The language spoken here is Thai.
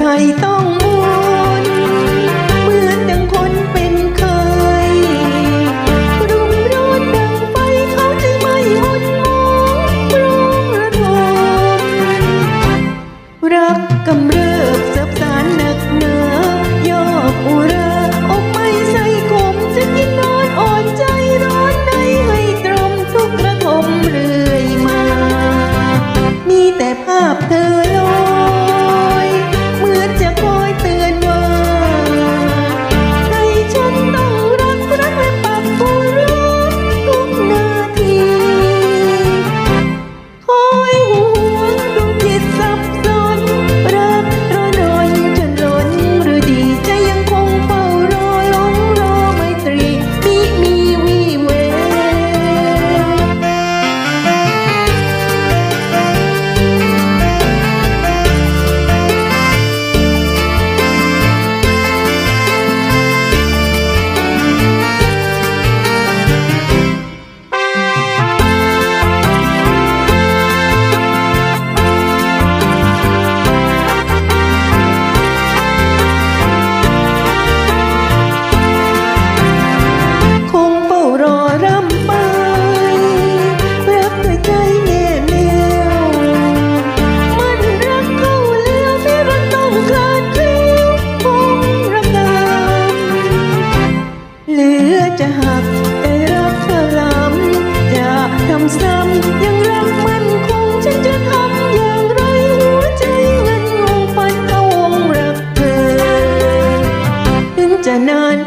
ไทยต้องมุนเหมือนดังคนเป็นเคยรุ่งร้อนดังไฟเขาจึงไม่หดมองรุงระทมรักกำเริบสับสารหนักเนื้อยอกอุระอกไม่ใส่ขมจะกินนอนอ่อนใจร้อนในให้ตรมทุกระทมเรื่อยมา มีแต่ภาพเธอลง จะหักใจรักเธอลำจะทำซ้ำยังรักมันคงฉันจะทำอย่างไรหัวใจเงินงงฝันเอาวงรักเธอถึงจะนาน